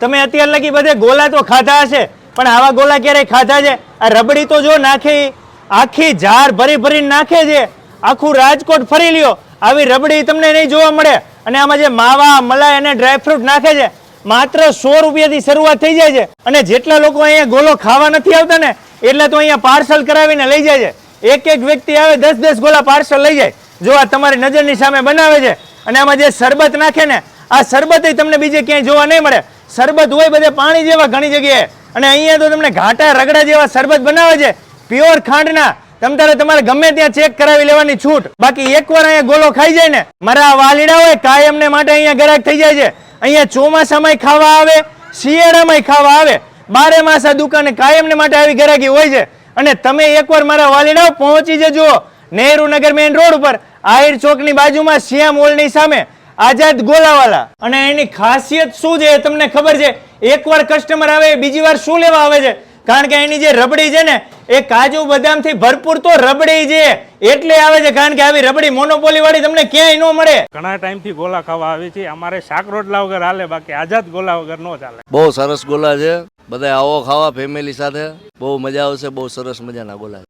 તમે અત્યાર લગી બધે ગોલા તો ખાધા હશે, પણ આવા ગોલા ક્યારેય ખાધા છે? આ રબડી તો જો નાખે, આખી ઝાર ભરી ભરીને નાખે છે. આખું રાજકોટ ફરી લ્યો. આવી રબડી તમને નહીં જોવા મળે. અને આમાં જે માવા, મલાઈ અને ડ્રાયફ્રૂટ નાખે છે, માત્ર સો રૂપિયાથી શરૂઆત થઈ જાય છે. અને જેટલા લોકો અહીંયા ગોલો ખાવા નથી આવતા ને, એટલે તો અહીંયા પાર્સલ કરાવીને લઈ જાય છે. એક એક વ્યક્તિ આવે, દસ દસ ગોલા પાર્સલ લઈ જાય. જો આ તમારી નજરની સામે બનાવે છે. અને આમાં જે શરબત નાખે ને, આ શરબત તમને બીજે ક્યાંય જોવા નહીં મળે. શરબત હોય બધે પાણી જેવા ઘણી જગ્યાએ. અને અહીંયા તો તમને ઘાટા રગડા જેવા શરબત બનાવે છે. પ્યોર ખાંડના. તમ તારે તમારે ગમે ત્યાં ચેક કરાવી લેવાની છૂટ. બાકી એકવાર અહીંયા ગોલો ખાઈ જાય ને, મારા વાલીડા હોય કાયમને માટે અહીંયા ગ્રાહક થઈ જાય છે. અહીંયા ચોમાસામાંય ખાવા આવે, શિયાળામાંય ખાવા આવે. બારે માસા દુકાને કાયમને માટે આવી ગ્રાહકી હોય છે. અને તમે એકવાર મારા વાલીડાઓ પહોંચી જજો નહેરુ નગર મેઇન રોડ ઉપર. આહિર ચોકની બાજુમાં શ્યામ મોલની સામે. આઝાદ ગોલાવાલા. અને એની ખાસિયત શું છે એ તમને ખબર છે? એકવાર કસ્ટમર આવે બીજી વાર શું લેવા આવે છે? કારણ કે એની જે રબડી છે ને એ કાજુ બદામથી ભરપૂર તો રબડી છે. એટલે આવે છે કારણ કે આવી રબડી મોનોપોલી વાળી તમને ક્યાંય ન મળે. ઘણા ટાઈમથી ગોલા ખાવા આવી છે. અમારે શાક રોટલા વગર હાલે બાકી આઝાદ ગોલા વગર નો ચાલે. બહુ સરસ ગોલા છે. બધા આવો ખાવા ફેમિલી સાથે. બહુ મજા આવશે બહુ સરસ મજાના ગોલા છે.